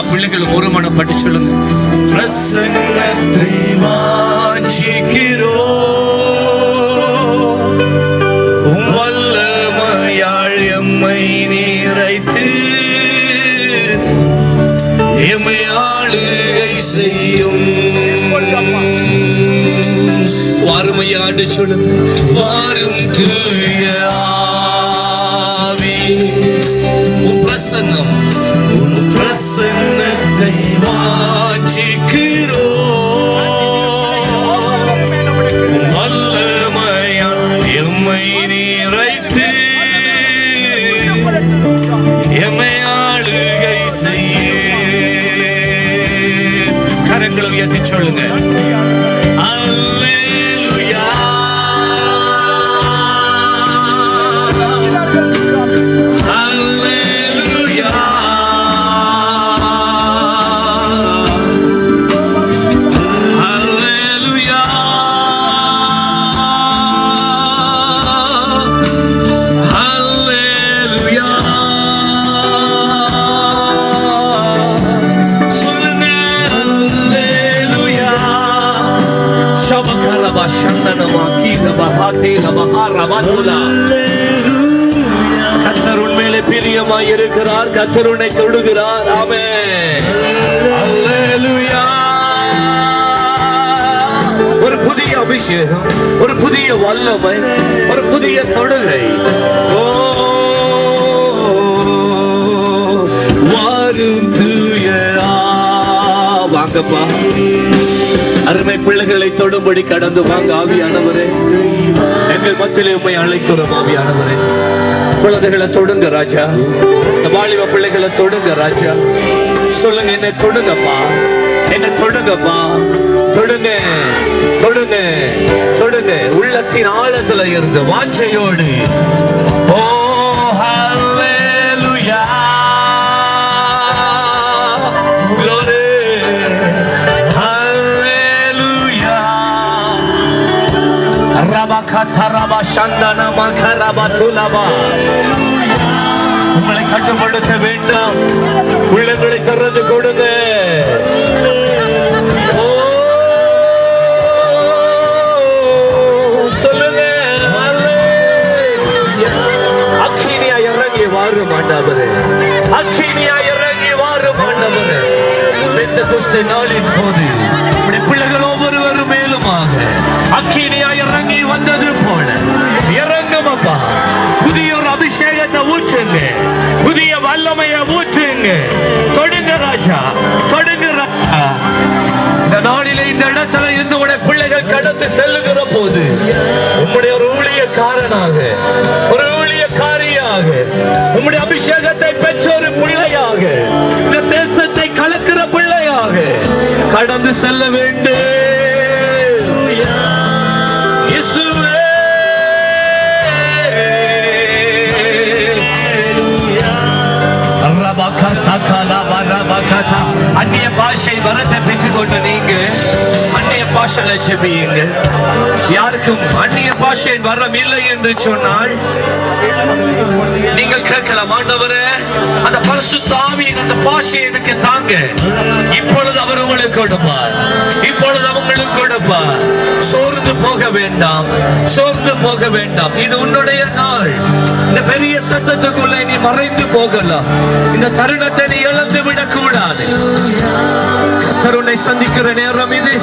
எல்லா பிள்ளைகளும் ஒரு மனப்பட்டு சொல்லுங்க. பிரசன்னத்தை வாஞ்சிக்கிறோ செய்யும். வாருமையாண்டு சொல்லுங்க. வாரும் தூய 철이네. கத்தர் உண்மையிலே பிரியமாய் இருக்கிறார். கத்தர் உன்னை தொடுகிறார் ஆமென். ஒரு புதிய அபிஷேகம் ஒரு புதிய வல்லமை ஒரு புதிய தொடுகை ஓ வாரும் தூய வாங்கப்பா. அருமை பிள்ளைகளை தொடும்படி கடந்து வாங்க ஆவியானவரே. எங்கள் மத்தியிலே உண்மை அழைக்கிறோம் ஆவியானவரே. குழந்தைகளை தொடுங்க ராஜா. இந்த வாலிப பிள்ளைகளை தொடுங்க ராஜா. சொல்லுங்க என்னை தொடுங்கப்பா. என்னை தொடுங்கப்பா. தொடுங்க தொடுங்க தொடுங்க. உள்ளத்தின் ஆழத்துல இருந்து வாஞ்சையோடு. ஓ ரபகதரப சந்தன மகரபதுலபா உங்களை கட்டுப்படுத்த வேண்டாம். உள்ளங்களை திறந்து கொடுங்க. சொல்லுங்க. அக்கினியா இறங்கி வாரு ஆண்டவரே. அக்கினியா இறங்கி வாரும் ஆண்டவரே. பெந்த குஸ்தை நாளின் போது இப்படி பிள்ளைகள் கடந்து செல்ல வேண்டும் இயேசுவே. அந்நிய பாஷை வரத்தை பெற்றுக்கொண்டு நீங்க பாஷையில ஜெபியுங்க யாருக்கும் அந்நிய பாஷை வரம் இல்லை என்று சொன்னால் நீங்கள் கேட்கலாம் ஆண்டவரே அந்த பரிசுத்த அந்த பாஷையை எனக்கு தாங்க. இப்பொழுது அவர் உங்களுக்கு கொடுப்பார். இப்பொழுது அவங்களுக்கு கொடுப்பார். போக வேண்டாம். சோர்ந்து போக வேண்டாம். இது உன்னுடைய நாள். இந்த பெரிய சத்தத்துக்குள்ள நீ மறைந்து போகலாம். இந்த தருணத்தை நீ இழந்து விடக்கூடாது கத்தருனை சந்திக்கிற நேரம் இது.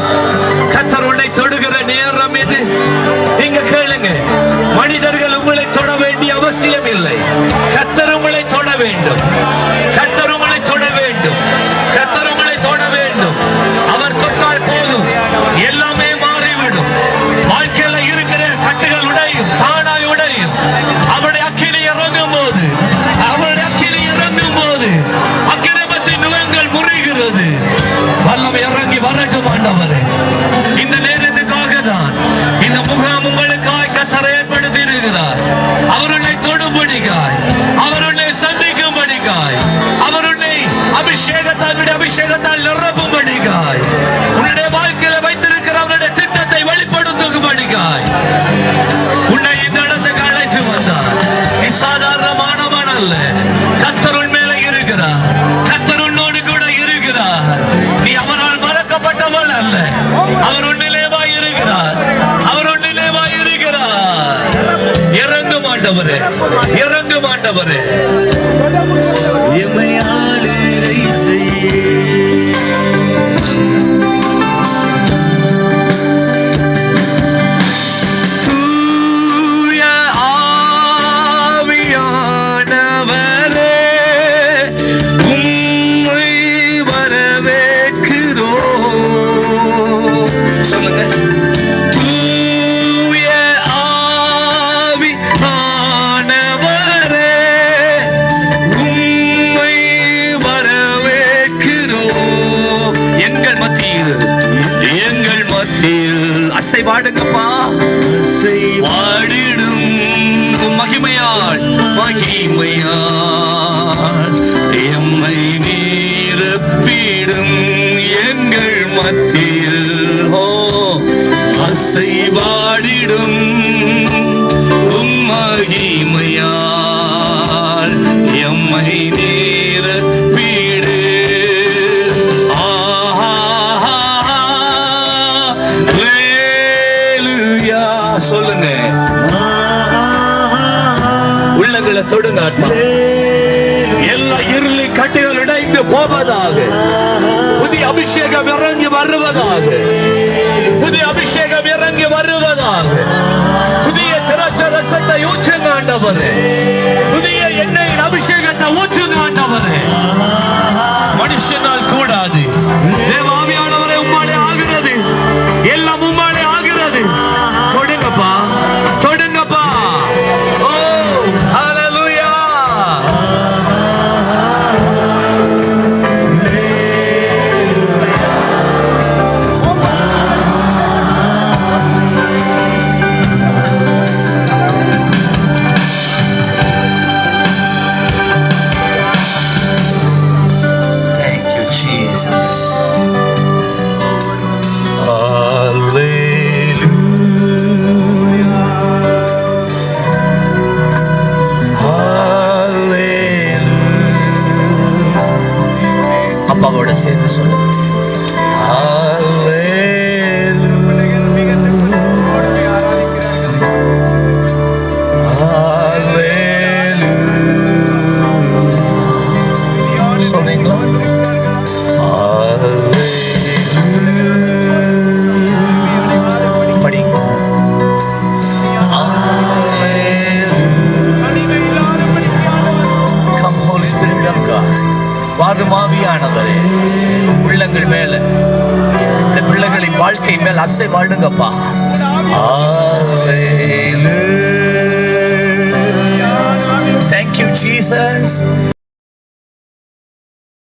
வந்தாய். உன்னை இந்த இடத்துக்கு அழைத்து வந்தார். நீ சாதாரணமானவன் அல்ல. கத்தருள் மேல இருக்கிறார். கத்தர் உன்னோடு கூட இருக்கிறார். நீ அவரால் மறக்கப்பட்டவள் அல்ல. அவர் உன்னிலேவா இருக்கிறார். அவர் உன்னிலேவா இருக்கிறார். இறங்கு மாட்டவரே இறங்கு மாட்டவரே எமையாளரை செய்ய மகிமையார் எம்மை நீரப்பிடும் எங்கள் மத்திய மேல தொடுங்க ஆத்மா. எல்லா இருளி கட்டைகள் இணைந்து போவதாக. புதிய அபிஷேகம் இறங்கி வருவதாக. புதிய அபிஷேகம் இறங்கி வருவதாக. புதிய திராட்சை ரசத்தை ஊற்றுங்க ஆண்டவரே. புதிய அப்பாவோட சேர்ந்து சொல்லு. வாரும் உள்ளங்கள் மேல இந்த பிள்ளைகளின் வாழ்க்கை மேல் அசை வாழுங்கப்பா. Thank you Jesus